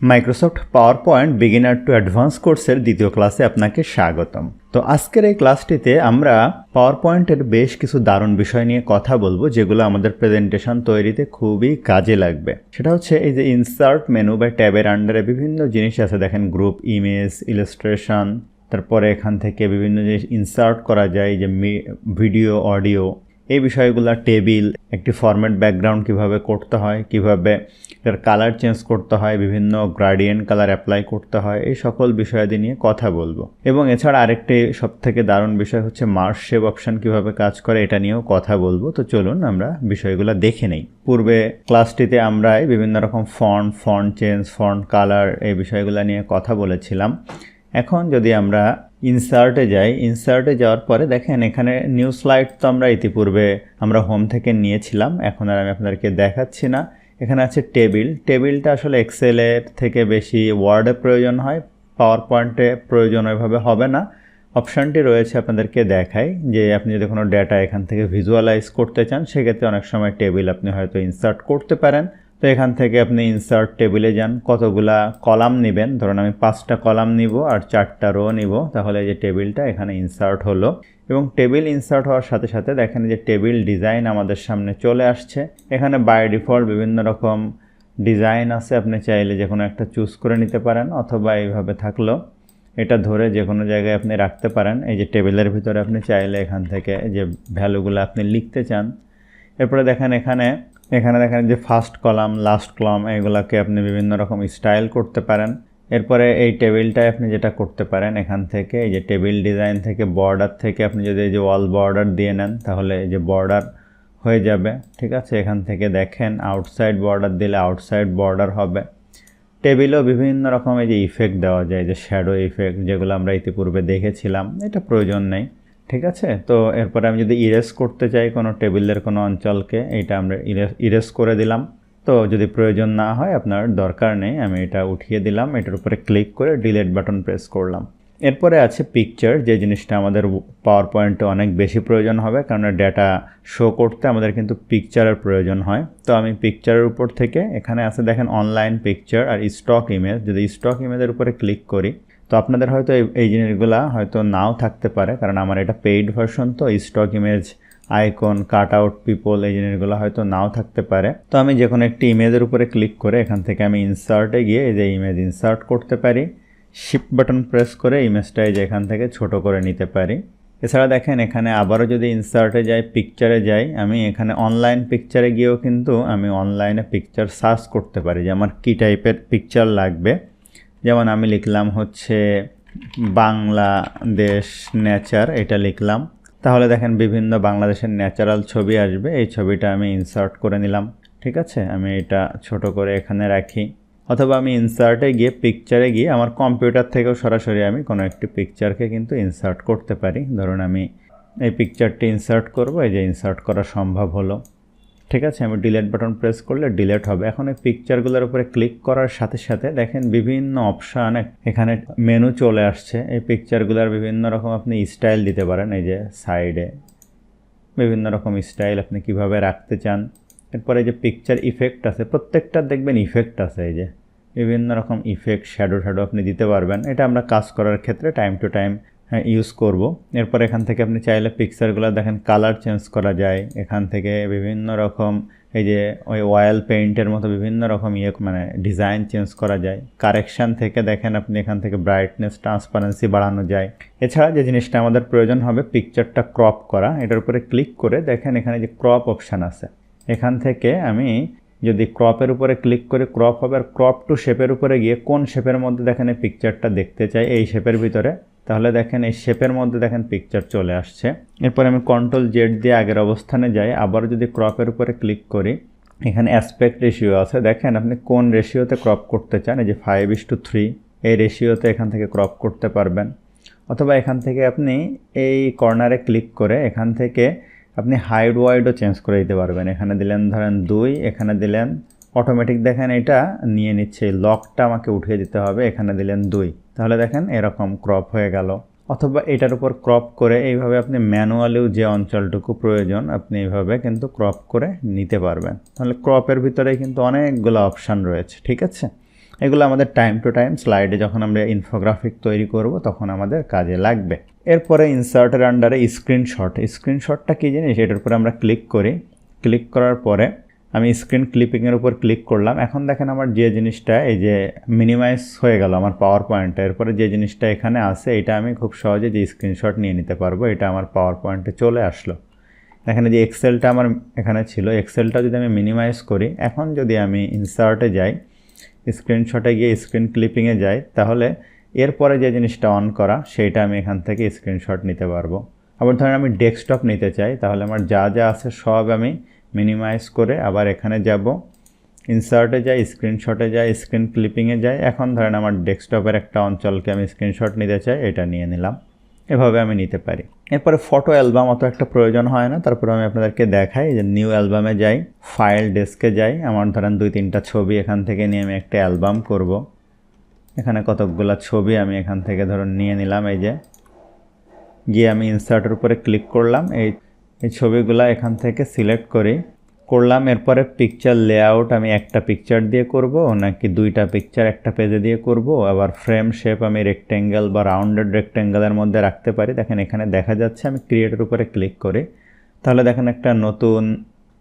Microsoft PowerPoint beginner to advance কোর্সের দ্বিতীয় ক্লাসে আপনাকে স্বাগতম। তো আজকের এই ক্লাসটিতে আমরা পাওয়ার পয়েন্টের বেশ কিছু দারুণ বিষয় নিয়ে কথা বলব, যেগুলো আমাদের প্রেজেন্টেশন তৈরিতে খুবই কাজে লাগবে। সেটা হচ্ছে এই যে ইনসার্ট মেনু বা ট্যাবের আন্ডারে বিভিন্ন জিনিস আছে, দেখেন গ্রুপ ইমেজ ইলাস্ট্রেশন তারপরে এখান থেকে বিভিন্ন জিনিস ইনসার্ট করা যায় যে ভিডিও অডিও এই বিষয়গুলো টেবিল, একটি ফরম্যাট ব্যাকগ্রাউন্ড কীভাবে করতে হয়, কীভাবে এটার কালার চেঞ্জ করতে হয়, বিভিন্ন গ্রাডিয়েন্ট কালার অ্যাপ্লাই করতে হয়, এই সকল বিষয়াদি নিয়ে কথা বলব। এবং এছাড়া আরেকটি সব থেকে দারুণ বিষয় হচ্ছে মার্স শেপ অপশন কীভাবে কাজ করে, এটা নিয়েও কথা বলব। তো চলুন আমরা বিষয়গুলো দেখে নেই। পূর্বে ক্লাসটিতে আমরা বিভিন্ন রকম font font change font colour এই বিষয়গুলো নিয়ে কথা বলেছিলাম। এখন যদি আমরা ইনসার্টে যাই ইনসার্টে যাওয়ার পরে দেখেন এখানে নিউ স্লাইড তো আমরা ইতিপূর্বে আমরা হোম থেকে নিয়েছিলাম, এখন আর আমি আপনাদেরকে দেখাচ্ছি না। এখানে আছে টেবিল টেবিলটা আসলে এক্সেলের থেকে বেশি ওয়ার্ডে প্রয়োজন হয় পাওয়ার পয়েন্টে প্রয়োজন ওইভাবে হবে না। অপশানটি রয়েছে আপনাদেরকে দেখাই, যে আপনি যদি কোনো ডেটা এখান থেকে ভিজুয়ালাইজ করতে চান, সেক্ষেত্রে অনেক সময় টেবিল আপনি হয়তো ইনসার্ট করতে পারেন। তো এখান থেকে আপনি ইনসার্ট টেবিলে যান। কতগুলা কলাম নেবেন? ধরুন আমি পাঁচটা কলাম নিব আর চারটা রো নিব। তাহলে যে টেবিলটা এখানে ইনসার্ট হলো। এবং টেবিল ইনসার্ট হওয়ার সাথে সাথে দেখেন যে টেবিল ডিজাইন আমাদের সামনে চলে আসছে। এখানে বাই ডিফল্ট বিভিন্ন রকম ডিজাইন আছে। আপনি চাইলে যে কোনো একটা চুজ করে নিতে পারেন অথবা এইভাবে থাকল। এটা ধরে যে কোনো জায়গায় আপনি রাখতে পারেন। এই যে টেবিলের ভিতরে আপনি চাইলে এখান থেকে যে ভ্যালুগুলো আপনি লিখতে চান। এরপরে দেখেন এখানে এখানে দেখেন যে ফার্স্ট কলাম লাস্ট কলাম এগুলোকে আপনি বিভিন্ন রকম স্টাইল করতে পারেন। এরপরে এই টেবিলটায় আপনি যেটা করতে পারেন, এখান থেকে এই যে টেবিল ডিজাইন থেকে বর্ডার থেকে আপনি যদি এই যে ওয়াল বর্ডার দিয়ে নেন, তাহলে এই যে বর্ডার হয়ে যাবে, ঠিক আছে? এখান থেকে দেখেন আউটসাইড বর্ডার দিলে আউটসাইড বর্ডার হবে। টেবিলেও বিভিন্ন রকম এই যে ইফেক্ট দেওয়া যায়, যে শ্যাডো ইফেক্ট যেগুলো আমরা ইতিপূর্বে দেখেছিলাম, এটা প্রয়োজন নেই। ঠিক আছে? তো এরপরে আমি যদি ইরেজ করতে চাই কোনো টেবিলের কোনো অঞ্চলকে, এইটা আমরা ইরেজ করে দিলাম। তো যদি প্রয়োজন না হয়, আপনার দরকার নেই, আমি এটা উঠিয়ে দিলাম। এটার উপরে ক্লিক করে ডিলেট বাটন প্রেস করলাম। এরপরে আছে পিকচার যে জিনিসটা আমাদের পাওয়ার পয়েন্টে অনেক বেশি প্রয়োজন হবে, কারণ ডেটা শো করতে আমাদের কিন্তু পিকচারের প্রয়োজন হয়। তো আমি পিকচারের উপর থেকে, এখানে আছে দেখেন অনলাইন পিকচার আর স্টক ইমেজ যদি স্টক ইমেজের উপরে ক্লিক করি তো আপনাদের হয়তো এই জিনিসগুলা হয়তো নাও থাকতে পারে, কারণ আমার এটা পেইড ভার্সন তো stock image icon cut out people এই জিনিসগুলো হয়তো নাও থাকতে পারে। তো আমি যে কোনো একটি ইমেজের উপরে ক্লিক করে এখান থেকে আমি ইনসার্টে গিয়ে এই যে ইমেজ ইনসার্ট করতে পারি। শিফট বাটন প্রেস করে ইমেজটাই যে এখান থেকে ছোট করে নিতে পারি। এছাড়া দেখেন এখানে আবারও যদি ইনসার্টে যাই পিকচারে যাই, আমি এখানে অনলাইন পিকচারে গিয়েও কিন্তু আমি অনলাইনে পিকচার সার্চ করতে পারি যে আমার কী টাইপের পিকচার লাগবে। যেমন আমি লিখলাম হচ্ছে বাংলাদেশ নেচার, এটা লিখলাম। তাহলে দেখেন বিভিন্ন বাংলাদেশের ন্যাচারাল ছবি আসবে, এই ছবিটা আমি ইনসার্ট করে নিলাম, ঠিক আছে? আমি এটা ছোট করে এখানে রাখি। অথবা আমি ইনসার্টে গিয়ে পিকচারে গিয়ে আমার কম্পিউটার থেকেও সরাসরি আমি কোনো একটি পিকচারকে কিন্তু ইনসার্ট করতে পারি। ধরুন আমি এই পিকচারটি ইনসার্ট করব, এই যে ইনসার্ট করা সম্ভব হলো। ঠিক আছে, আমি ডিলেট বাটন প্রেস করলে ডিলেট হবে। এখন এই পিকচারগুলোর উপরে ক্লিক করার সাথে সাথে দেখেন বিভিন্ন অপশান এখানে মেনু চলে আসছে। এই পিকচারগুলোর বিভিন্ন রকম আপনি স্টাইল দিতে পারেন। এই যে সাইডে বিভিন্ন রকম স্টাইল আপনি কীভাবে রাখতে চান। এরপরে যে পিকচার ইফেক্ট আছে, প্রত্যেকটার দেখবেন ইফেক্ট আছে। এই যে বিভিন্ন রকম ইফেক্ট শ্যাডো শ্যাডো আপনি দিতে পারবেন। এটা আমরা কাজ করার ক্ষেত্রে টাইম টু টাইম ইউজ করব। এরপর এখান থেকে আপনি চাইলে পিকচারগুলো দেখেন কালার চেঞ্জ করা যায়। এখান থেকে বিভিন্ন রকম এই যে ওই অয়েল পেইন্টের মতো বিভিন্ন রকম ইয়ে মানে ডিজাইন চেঞ্জ করা যায়। কারেকশান থেকে দেখেন আপনি এখান থেকে ব্রাইটনেস ট্রান্সপারেন্সি বাড়ানো যায়। এছাড়া যে জিনিসটা আমাদের প্রয়োজন হবে পিকচারটা ক্রপ করা। এটার উপরে ক্লিক করে দেখেন এখানে যে ক্রপ অপশান আছে। এখান থেকে আমি যদি ক্রপের উপরে ক্লিক করে ক্রপ হবে, আর ক্রপ টু শেপের উপরে গিয়ে কোন শেপের মধ্যে দেখেন এই পিকচারটা দেখতে চাই, এই শেপের ভিতরে। তাহলে দেখেন এই শেপের মধ্যে দেখেন পিকচার চলে আসছে। এরপর আমি কন্ট্রোল জেড দিয়ে আগের অবস্থানে যাই, আবার যদি ক্রপের উপরে ক্লিক করি, এখানে অ্যাসপেক্ট রেশিও আছে। দেখেন আপনি কোন রেশিওতে ক্রপ করতে চান, এই যে ফাইভ ইস টু থ্রি এই রেশিওতে এখান থেকে ক্রপ করতে পারবেন। অথবা এখান থেকে আপনি এই কর্নারে ক্লিক করে এখান থেকে আপনি হাইড ওয়াইডও চেঞ্জ করে দিতে পারবেন। এখানে দিলেন ধরেন দুই, এখানে দিলেন অটোমেটিক দেখেন এটা নিয়ে নিচ্ছে লকটা আমাকে উঠিয়ে দিতে হবে, এখানে দিলেন দুই। তাহলে দেখেন এরকম ক্রপ হয়ে গেল। অথবা এটার উপর ক্রপ করে এইভাবে আপনি ম্যানুয়ালিও যে অঞ্চলটুকু প্রয়োজন, আপনি এইভাবে কিন্তু ক্রপ করে নিতে পারবেন। তাহলে ক্রপের ভিতরে কিন্তু অনেকগুলো অপশান রয়েছে, ঠিক আছে? এগুলো আমাদের টাইম টু টাইম স্লাইডে যখন আমরা ইনফোগ্রাফিক তৈরি করব, তখন আমাদের কাজে লাগবে। এরপরে ইনসার্টের আন্ডারে স্ক্রিনশট স্ক্রিনশটটা কী জিনিস? এটার উপরে আমরা ক্লিক করি। ক্লিক করার পরে আমি স্ক্রিন ক্লিপিংয়ের উপর ক্লিক করলাম। এখন দেখেন আমার যে জিনিসটা, এই যে মিনিমাইজ হয়ে গেল আমার পাওয়ার পয়েন্টটা এরপরে যে জিনিসটা এখানে আছে, এটা আমি খুব সহজে যে স্ক্রিনশট নিয়ে নিতে পারব, এটা আমার পাওয়ার পয়েন্টে চলে আসলো। এখানে যে এক্সেলটা আমার এখানে ছিল এক্সেলটা যদি আমি মিনিমাইজ করি, এখন যদি আমি ইনসার্টে যাই স্ক্রিনশটে গিয়ে স্ক্রিন ক্লিপিংয়ে যাই, তাহলে এরপরে যে জিনিসটা অন করা, সেইটা আমি এখান থেকে স্ক্রিনশট নিতে পারব। আবার ধরেন আমি ডেস্কটপ নিতে চাই, তাহলে আমার যা যা আছে সব আমি মিনিমাইজ করে আবার এখানে যাব। ইনসার্টে যাই স্ক্রিনশটে যাই স্ক্রিন ক্লিপিংয়ে যাই। এখন ধরেন আমার ডেস্কটপের একটা অঞ্চলকে আমি স্ক্রিনশট নিতে চাই, এটা নিয়ে নিলাম। এভাবে আমি নিতে পারি। এরপরে ফটো অ্যালবাম অত একটা প্রয়োজন হয় না। তারপরে আমি আপনাদেরকে দেখাই যে নিউ অ্যালবামে যাই ফাইল ডেস্কে যাই। আমার ধরেন দুই তিনটা ছবি এখান থেকে নিয়ে আমি একটা অ্যালবাম করব। এখানে কতকগুলো ছবি আমি এখান থেকে ধরুন নিয়ে নিলাম। এই যে গিয়ে আমি ইনসার্টের উপরে ক্লিক করলাম। এই এই ছবিগুলো এখান থেকে সিলেক্ট করি। করলাম, এরপরে পিকচার লেআউট আমি একটা পিকচার দিয়ে করব, নাকি দুইটা পিকচার একটা পেজে দিয়ে করব। আবার ফ্রেম শেপ আমি রেক্টেঙ্গেল বা রাউন্ডেড রেক্টেঙ্গেলের মধ্যে রাখতে পারি। দেখেন, এখানে দেখা যাচ্ছে আমি ক্রিয়েটের উপরে ক্লিক করি। তাহলে দেখেন, একটা নতুন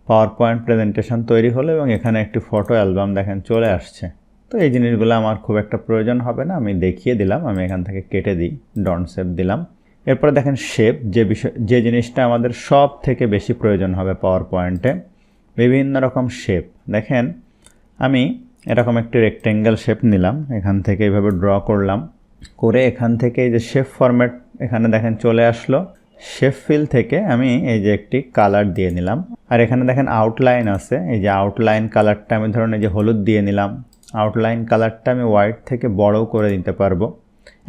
পাওয়ার পয়েন্ট প্রেজেন্টেশন তৈরি হলো এবং এখানে একটি ফটো অ্যালবাম দেখেন চলে আসছে। তো এই জিনিসগুলো আমার খুব একটা প্রয়োজন হবে না। আমি দেখিয়ে দিলাম, আমি এখান থেকে কেটে দিই ডন শেপ দিলাম। এরপরে দেখেন শেপ যে বিষয়, যে জিনিসটা আমাদের সব থেকে বেশি প্রয়োজন হবে পাওয়ার পয়েন্টে বিভিন্ন রকম শেপ দেখেন, আমি এরকম একটি রেক্টেঙ্গেল শেপ নিলাম, এখান থেকে এইভাবে ড্র করলাম, করে এখান থেকে এই যে শেপ ফরম্যাট এখানে দেখেন চলে আসলো। শেপ ফিল থেকে আমি এই যে একটি কালার দিয়ে নিলাম। আর এখানে দেখেন আউটলাইন আছে, এই যে আউটলাইন কালারটা আমি ধরুন এই যে হলুদ দিয়ে নিলাম। আউটলাইন কালারটা আমি হোয়াইট থেকে বড়ও করে দিতে পারব।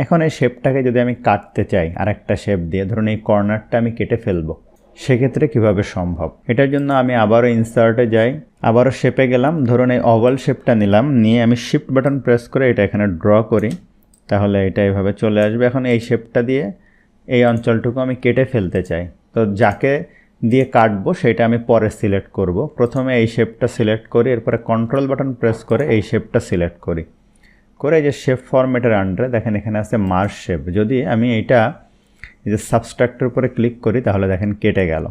এখন এই শেপটাকে যদি আমি কাটতে চাই আর একটা শেপ দিয়ে, ধরুন এই কর্নারটা আমি কেটে ফেলব, সেক্ষেত্রে কীভাবে সম্ভব? এটার জন্য আমি আবারও ইনসার্টে যাই, আবারও শেপে গেলাম, ধরুন এই ওভাল শেপটা নিলাম, নিয়ে আমি শিফট বাটন প্রেস করে এটা এখানে ড্র করি, তাহলে এটা এভাবে চলে আসবে। এখন এই শেপটা দিয়ে এই অঞ্চলটুকু আমি কেটে ফেলতে চাই। তো যাকে দিয়ে কাটবো, সেটা আমি পরে সিলেক্ট করব। প্রথমে এই শেপটা সিলেক্ট করি, এরপরে কন্ট্রোল বাটন প্রেস করে এই শেপটা সিলেক্ট করি। করে এই যে শেপ ফরম্যাটের আন্ডারে দেখেন এখানে আছে মার্স শেপ যদি আমি এইটা এই যে সাবস্ট্রাক্টের উপরে ক্লিক করি, তাহলে দেখেন কেটে গেল।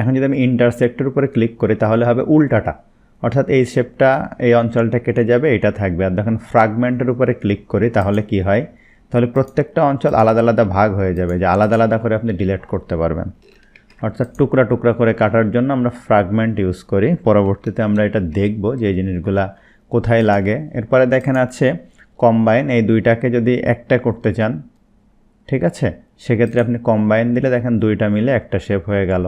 এখন যদি আমি ইন্টারসেক্টের উপরে ক্লিক করি, তাহলে হবে উল্টাটা। অর্থাৎ এই শেপটা এই অঞ্চলটা কেটে যাবে, এটা থাকবে। আর দেখেন ফ্রাগমেন্টের উপরে ক্লিক করি, তাহলে কি হয়? তাহলে প্রত্যেকটা অঞ্চল আলাদা আলাদা ভাগ হয়ে যাবে, যে আলাদা আলাদা করে আপনি ডিলেট করতে পারবেন। অর্থাৎ টুকরা টুকরা করে কাটার জন্য আমরা ফ্রাগমেন্ট ইউজ করি। পরবর্তীতে আমরা এটা দেখব যে এই জিনিসগুলা কোথায় লাগে। এরপরে দেখেন আছে কম্বাইন এই দুইটাকে যদি একটা করতে চান, ঠিক আছে? সেক্ষেত্রে আপনি কম্বাইন দিলে দেখেন দুইটা মিলে একটা শেপ হয়ে গেল।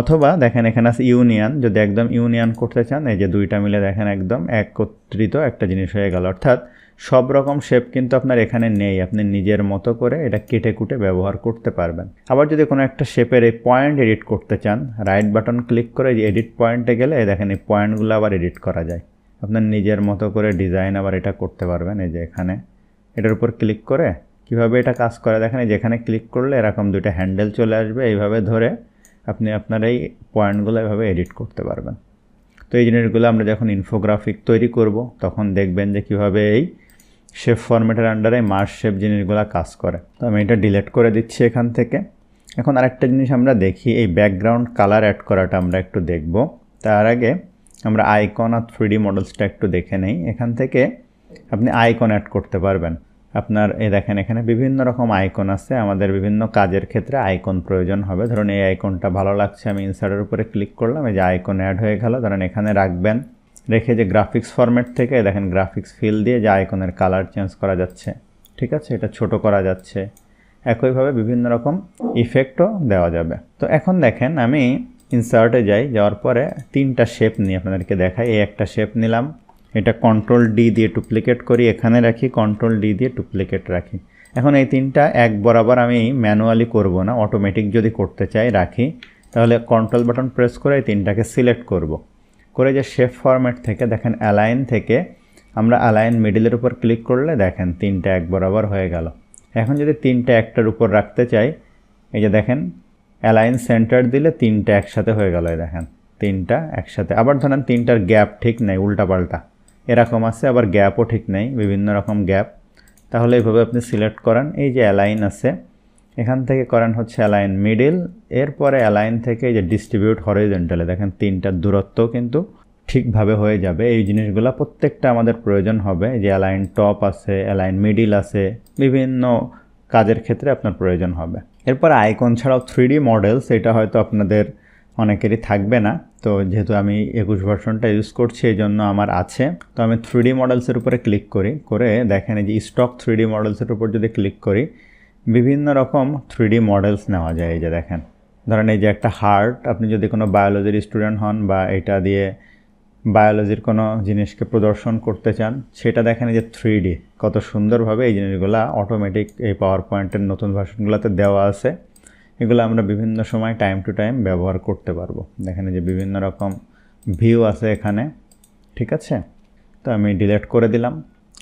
অথবা দেখেন এখানে আছে ইউনিয়ন যদি একদম ইউনিয়ন করতে চান, এই যে দুইটা মিলে দেখেন একদম একত্রিত একটা জিনিস হয়ে গেল। অর্থাৎ সব রকম শেপ কিন্তু আপনার এখানে নেই। আপনি নিজের মতো করে এটা কেটে কুটে ব্যবহার করতে পারবেন। আবার যদি কোনো একটা শেপের এই পয়েন্ট এডিট করতে চান রাইট বাটন ক্লিক করে যে এডিট পয়েন্টে গেলে দেখেন এই পয়েন্টগুলো আবার এডিট করা যায়। আপনার নিজের মতো করে ডিজাইন আবার এটা করতে পারবেন, এই যে এখানে। এটার উপর ক্লিক করে কীভাবে এটা কাজ করে, দেখেন যেখানে ক্লিক করলে এরকম দুইটা হ্যান্ডেল চলে আসবে, এইভাবে ধরে আপনি আপনার এই পয়েন্টগুলো এভাবে এডিট করতে পারবেন। তো এই জিনিসগুলো আমরা যখন ইনফোগ্রাফিক তৈরি করব, তখন দেখবেন যে কীভাবে এই শেপ ফরম্যাটের আন্ডারে মার্স শেপ জিনিসগুলো কাজ করে। তো আমি এটা ডিলেট করে দিচ্ছি এখান থেকে। এখন আরেকটা জিনিস আমরা দেখি, এই ব্যাকগ্রাউন্ড কালার অ্যাড করাটা আমরা একটু দেখব। তার আগে আমরা আইকন আর থ্রিডি মডেলসটা একটু দেখে নেই। এখান থেকে আপনি আইকন অ্যাড করতে পারবেন। আপনার, এই দেখেন এখানে বিভিন্ন রকম আইকন আছে। আমাদের বিভিন্ন কাজের ক্ষেত্রে আইকন প্রয়োজন হবে। ধরুন এই আইকনটা ভালো লাগছে, আমি ইনসার্টের উপরে ক্লিক করলাম, এই যে আইকন অ্যাড হয়ে গেল। ধরেন এখানে রাখবেন। রেখে যে গ্রাফিক্স ফরম্যাট থেকে দেখেন গ্রাফিক্স ফিল দিয়ে যে আইকনের কালার চেঞ্জ করা যাচ্ছে। ঠিক আছে? এটা ছোট করা যাচ্ছে। একইভাবে বিভিন্ন রকম ইফেক্টও দেওয়া যাবে। তো এখন দেখেন আমি ইনসার্টে যাই, যাওয়ার পরে তিনটা শেপ নিয়ে আপনাদেরকে দেখাই। এই একটা শেপ নিলাম। এটা কন্ট্রোল ডি দিয়ে ডুপ্লিকেট করি। এখানে রাখি কন্ট্রোল ডি দিয়ে ডুপ্লিকেট রাখি। এখন এই তিনটা এক বরাবর আমি ম্যানুয়ালি করব না অটোমেটিক যদি করতে চাই, রাখি। তাহলে কন্ট্রোল বাটন প্রেস করে এই তিনটাকে সিলেক্ট করব। করে যে শেপ ফরম্যাট থেকে, দেখেন অ্যালাইন থেকে, আমরা অ্যালাইন মিডিলের উপর ক্লিক করলে দেখেন তিনটা এক বরাবর হয়ে গেল। এখন যদি তিনটা একটার উপর রাখতে চাই, এই যে দেখেন অ্যালাইন সেন্টার দিলে তিনটা একসাথে হয়ে গেল দেখেন। তিনটা একসাথে। আবার ধরেন তিনটার গ্যাপ ঠিক নেই, উল্টাপাল্টা। এরকম আছে, আবার গ্যাপও ঠিক নেই, বিভিন্ন রকম গ্যাপ। তাহলে এইভাবে আপনি সিলেক্ট করেন। এই যে অ্যালাইন আছে, এখান থেকে করেন হচ্ছে অ্যালাইন মিডিল। এরপরে অ্যালাইন থেকে যে ডিস্ট্রিবিউট হরিজেন্টালে দেখেন, তিনটার দূরত্ব কিন্তু ঠিকভাবে হয়ে যাবে। এই জিনিসগুলো প্রত্যেকটা আমাদের প্রয়োজন হবে। যে অ্যালাইন টপ আছে, অ্যালাইন মিডিল আছে, বিভিন্ন কাজের ক্ষেত্রে আপনার প্রয়োজন হবে। এরপর আইকন ছাড়াও থ্রি মডেলস এটা হয়তো আপনাদের অনেকেরই থাকবে না। তো যেহেতু আমি একুশ ভার্সনটা ইউজ করছি, এই জন্য আমার আছে। তো আমি থ্রি মডেলসের উপরে ক্লিক করি, করে দেখেন যে স্টক থ্রি মডেলসের উপর যদি ক্লিক করি, বিভিন্ন রকম থ্রি মডেলস নেওয়া যায়। এই যে দেখেন, ধরেন এই যে একটা হার্ট আপনি যদি কোনো বায়োলজির স্টুডেন্ট হন বা এটা দিয়ে বায়োলজির কোনো জিনিসকে প্রদর্শন করতে চান, সেটা দেখেন যে থ্রি ডি কত সুন্দরভাবে এই জিনিসগুলো অটোমেটিক এই পাওয়ার পয়েন্টের নতুন ভার্সনগুলোতে দেওয়া আছে। এগুলো আমরা বিভিন্ন সময় টাইম টু টাইম ব্যবহার করতে পারব। দেখেন যে বিভিন্ন রকম ভিউ আছে এখানে, ঠিক আছে? তো আমি ডিলেট করে দিলাম।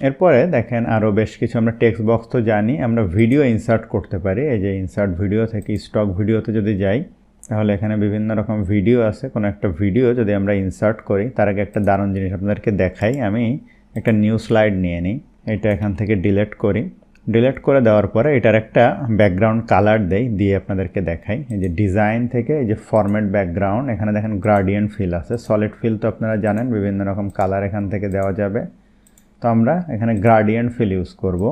এরপরে দেখেন আরও বেশ কিছু আমরা টেক্সট বক্স তো জানি, আমরা ভিডিও ইনসার্ট করতে পারি। এই যে ইনসার্ট ভিডিও থেকে স্টক ভিডিওতে যদি যাই তাহলে এখানে বিভিন্ন রকম ভিডিও আছে। কোনো একটা ভিডিও যদি আমরা ইনসার্ট করি, তার আগে একটা দারুণ জিনিস আপনাদেরকে দেখাই। আমি একটা নিউ স্লাইড নিয়ে নিই। এটা এখান থেকে ডিলেট করি। ডিলেট করে দেওয়ার পরে এটার একটা ব্যাকগ্রাউন্ড কালার দেই, দিয়ে আপনাদেরকে দেখাই। এই যে ডিজাইন থেকে এই যে ফরম্যাট ব্যাকগ্রাউন্ড এখানে দেখেন গ্রাডিয়েন্ট ফিল আছে। সলিড ফিল তো আপনারা জানেন, বিভিন্ন রকম কালার এখান থেকে দেওয়া যাবে। তো আমরা এখানে গ্রাডিয়েন্ট ফিল ইউজ করব।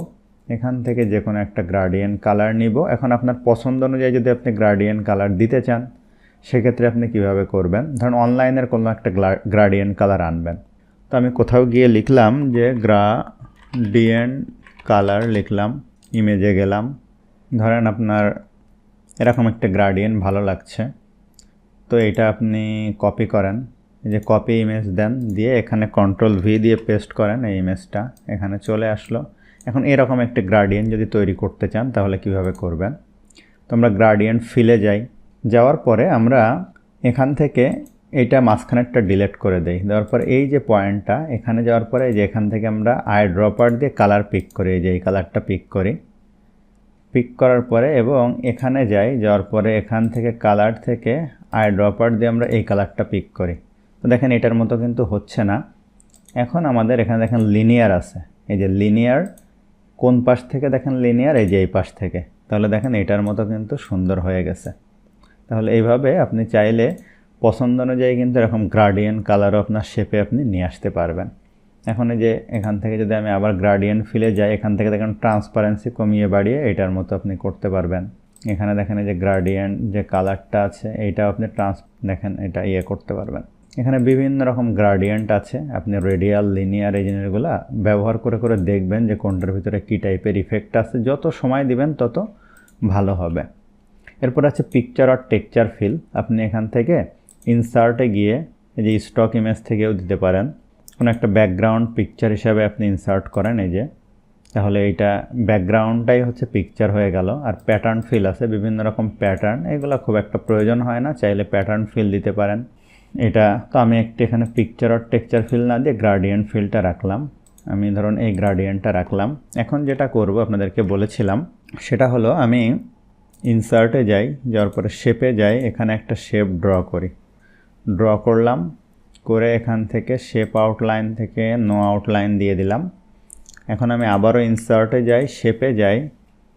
এখান থেকে যে কোনো একটা গ্রাডিয়েন্ট কালার নিব। এখন আপনার পছন্দ অনুযায়ী যদি আপনি গ্রাডিয়েন্ট কালার দিতে চান, সেক্ষেত্রে আপনি কীভাবে করবেন? ধরুন অনলাইনের কোনো একটা গ্রাডিয়েন্ট কালার আনবেন। তো আমি কোথাও গিয়ে লিখলাম যে গ্রাডিয়েন্ট কালার লিখলাম ইমেজে গেলাম। ধরেন আপনার এরকম একটা গ্রাডিয়েন্ট ভালো লাগছে। তো এটা আপনি কপি করেন। যে কপি ইমেজ দেন, দিয়ে এখানে কন্ট্রোল ভি দিয়ে পেস্ট করেন এই ইমেজটা এখানে চলে আসলো। এখন এরকম একটা গ্রাডিয়েন্ট যদি তৈরি করতে চান, তাহলে কীভাবে করবেন? তো আমরা গ্রাডিয়েন্ট ফিলে যাই। যাওয়ার পরে আমরা এখান থেকে এইটা মাঝখানেরটা ডিলেট করে দেই। দেওয়ার পর এই যে পয়েন্টটা, এখানে যাওয়ার পরে যে এখান থেকে আমরা আই ড্রপার দিয়ে কালার পিক করি। এই যে এই কালারটা পিক করি। পিক করার পরে এবং এখানে যাই, যাওয়ার পরে এখান থেকে কালার থেকে আই ড্রপার দিয়ে আমরা এই কালারটা পিক করি। তো দেখেন এটার মতো কিন্তু হচ্ছে না। এখন আমাদের এখানে দেখেন লিনিয়ার আছে। এই যে লিনিয়ার কোন পাশ থেকে দেখেন লিনিয়ার এই যে এই পাশ থেকে। তাহলে দেখেন এটার মতো কিন্তু সুন্দর হয়ে গেছে। তাহলে এইভাবে আপনি চাইলে পছন্দ অনুযায়ী কিন্তু এরকম গ্রাডিয়েন কালারও আপনার শেপে আপনি নিয়ে আসতে পারবেন। এখন যে এখান থেকে যদি আমি আবার গ্রাডিয়েন ফিলে যাই, এখান থেকে দেখেন ট্রান্সপারেন্সি কমিয়ে বাড়িয়ে এটার মতো আপনি করতে পারবেন। এখানে দেখেন এই যে গ্রাডিয়েন্ট যে কালারটা আছে এইটা আপনি ট্রান্স দেখেন এটা ইয়ে করতে পারবেন। এখানে বিভিন্ন রকম গ্রাডিয়েন্ট আছে। আপনি রেডিয়াল লিনিয়ার এই জিনিসগুলো ব্যবহার করে করে দেখবেন যে কোনটার ভিতরে কী টাইপের ইফেক্ট আছে। যত সময় দিবেন তত ভালো হবে। এরপর আছে পিকচার আর টেকচার ফিল আপনি এখান থেকে ইনসার্টে গিয়ে এই যে স্টক ইমেজ থেকেও দিতে পারেন। কোনো একটা ব্যাকগ্রাউন্ড পিকচার হিসাবে আপনি ইনসার্ট করেন এই যে। তাহলে এইটা ব্যাকগ্রাউন্ডটাই হচ্ছে পিকচার হয়ে গেল। আর প্যাটার্ন ফিল আছে, বিভিন্ন রকম প্যাটার্ন এগুলো খুব একটা প্রয়োজন হয় না। চাইলে প্যাটার্ন ফিল দিতে পারেন। এটা তো আমি একটু এখানে পিকচার আর টেক্সচার ফিল না দিয়ে গ্রাডিয়েন্ট ফিলটা রাখলাম। আমি ধরুন এই গ্রাডিয়েন্টটা রাখলাম। এখন যেটা করব, আপনাদেরকে বলেছিলাম, সেটা হলো আমি ইনসার্টে যাই, যাওয়ার পরে শেপে যাই, এখানে একটা শেপ ড্র করি। ড্র করলাম, করে এখান থেকে শেপ আউটলাইন থেকে নো আউটলাইন দিয়ে দিলাম। এখন আমি আবারও ইনসার্টে যাই শেপে যাই।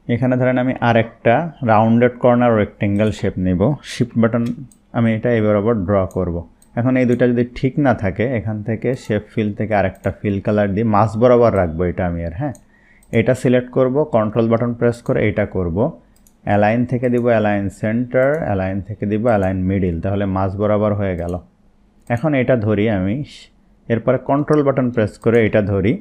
এখানে ধরেন আমি আরেকটা রাউন্ডেড কর্নার রেক্টেঙ্গেল শেপ নেব। শিফট বাটন আমি এটা এই বরাবর ড্র করব। এখন এই দুটা যদি ঠিক না থাকে, এখান থেকে শেপ ফিল থেকে আরেকটা ফিল কালার দিয়ে মাছ বরাবর রাখব এটা আমি আর হ্যাঁ? এটা সিলেক্ট করব কন্ট্রোল বাটন প্রেস করে এটা করব। অ্যালাইন থেকে দিব অ্যালাইন সেন্টার অ্যালাইন থেকে দিব অ্যালাইন মিডিল তাহলে মাছ বরাবর হয়ে গেল। এখন এটা ধরি আমি, এরপরে কন্ট্রোল বাটন প্রেস করে এটা ধরি।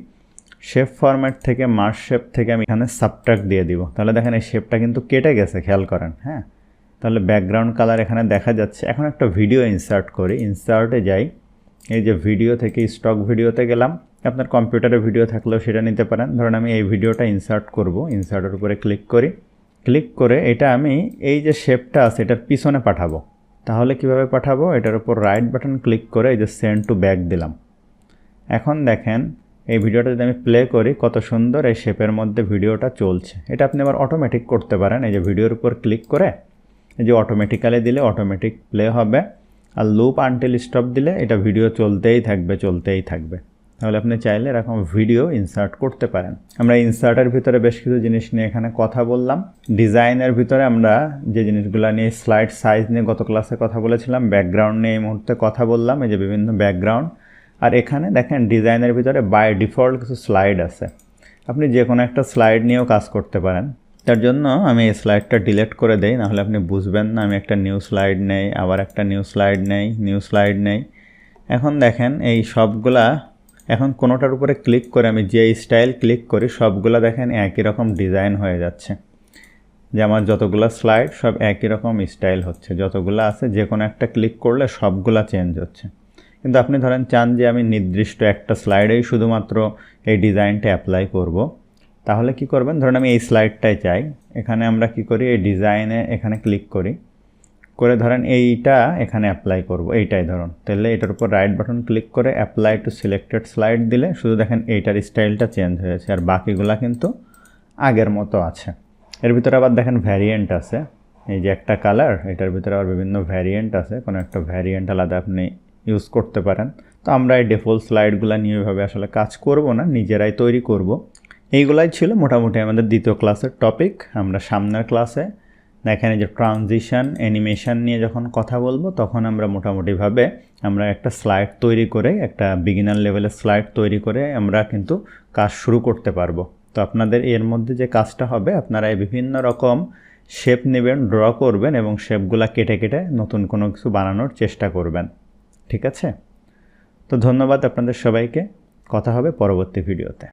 শেপ ফরম্যাট থেকে মার্স শেপ থেকে আমি এখানে সাবট্রাক্ট দিয়ে দিব। তাহলে দেখেন এই শেপটা কিন্তু কেটে গেছে, খেয়াল করেন হ্যাঁ? তাহলে ব্যাকগ্রাউন্ড কালার এখানে দেখা যাচ্ছে। এখন একটা ভিডিও ইনসার্ট করি। ইনসার্টে যাই। এই যে ভিডিও থেকে স্টক ভিডিওতে গেলাম। আপনার কম্পিউটারে ভিডিও থাকলেও সেটা নিতে পারেন। ধরুন আমি এই ভিডিওটা ইনসার্ট করব। ইনসার্টের উপরে ক্লিক করি। ক্লিক করে এটা আমি এই যে শেপটা আছে, এটার পিছনে পাঠাবো। তাহলে কীভাবে পাঠাবো? এটার উপর রাইট বাটন ক্লিক করে এই যে সেন্ড টু ব্যাক দিলাম। এখন দেখেন, এই ভিডিওটা যদি আমি প্লে করি, কত সুন্দর এই শেপের মধ্যে ভিডিওটা চলছে। এটা আপনি আবার অটোমেটিক করতে পারেন। এই যে ভিডিওর উপর ক্লিক করে যে অটোমেটিক্যালি দিলে অটোমেটিক প্লে হবে। আর লুপ আনটিল স্টপ দিলে এটা ভিডিও চলতেই থাকবে চলতেই থাকবে। তাহলে আপনি চাইলে এরকম ভিডিও ইনসার্ট করতে পারেন। আমরা ইনসার্টের ভিতরে বেশ কিছু জিনিস নিয়ে এখানে কথা বললাম। ডিজাইনের ভিতরে আমরা যে জিনিসগুলো নিয়ে স্লাইড সাইজ নিয়ে গত ক্লাসে কথা বলেছিলাম ব্যাকগ্রাউন্ড নিয়ে এই মুহূর্তে কথা বললাম, এই যে বিভিন্ন ব্যাকগ্রাউন্ড আর এখানে দেখেন ডিজাইনের ভিতরে বাই ডিফল্ট কিছু স্লাইড আছে। আপনি যে কোনো একটা স্লাইড নিয়েও কাজ করতে পারেন। তার জন্য আমি এই স্লাইডটা ডিলেট করে দেই, নাহলে আপনি বুঝবেন না আমি একটা নিউ স্লাইড নেই, আবার একটা নিউ স্লাইড নেই নিউ স্লাইড নেই। এখন দেখেন এই সবগুলা, এখন কোনোটার উপরে ক্লিক করে আমি যে স্টাইল ক্লিক করি, সবগুলা দেখেন একই রকম ডিজাইন হয়ে যাচ্ছে। যে আমার যতগুলো স্লাইড সব একই রকম স্টাইল হচ্ছে। যতগুলো আছে, যে কোনো একটা ক্লিক করলে সবগুলা চেঞ্জ হচ্ছে। কিন্তু আপনি ধরেন চান যে আমি নির্দিষ্ট একটা স্লাইডেই শুধুমাত্র এই ডিজাইনটা অ্যাপ্লাই করব। তাহলে কি করবেন? ধরেন আমি এই স্লাইডটাই চাই এখানে আমরা কি করি? এই ডিজাইনে এখানে ক্লিক করি। করে ধরেন এইটা এখানে অ্যাপ্লাই করব। এইটাই ধরুন। তাহলে এটার উপর রাইট বাটন ক্লিক করে অ্যাপ্লাই টু সিলেক্টেড স্লাইড দিলে শুধু দেখেন এইটার স্টাইলটা চেঞ্জ হয়েছে। আর বাকিগুলা কিন্তু আগের মতো আছে। এর ভিতরে আবার দেখেন ভ্যারিয়েন্ট আছে। এই যে একটা কালার এটার ভিতরে আবার বিভিন্ন ভ্যারিয়েন্ট আছে। কোনো একটা ভ্যারিয়েন্ট আলাদা আপনি ইউজ করতে পারেন। তো আমরা এই ডিফল্ট স্লাইডগুলো নিয়ে এভাবে আসলে কাজ করব না, নিজেরাই তৈরি করব। এইগুলাই ছিল মোটামুটি আমাদের দ্বিতীয় ক্লাসের টপিক আমরা সামনের ক্লাসে দেখেন যে ট্রানজিশান অ্যানিমেশন নিয়ে যখন কথা বলব, তখন আমরা মোটামুটিভাবে আমরা একটা স্লাইড তৈরি করে, একটা বিগিনার লেভেলের স্লাইড তৈরি করে আমরা কিন্তু কাজ শুরু করতে পারব। তো আপনাদের এর মধ্যে যে কাজটা হবে, আপনারা বিভিন্ন রকম শেপ নেবেন ড্র করবেন এবং শেপগুলা কেটে কেটে নতুন কোনো কিছু বানানোর চেষ্টা করবেন। ঠিক আছে? তো ধন্যবাদ আপনাদের সবাইকে। কথা হবে পরবর্তী ভিডিওতে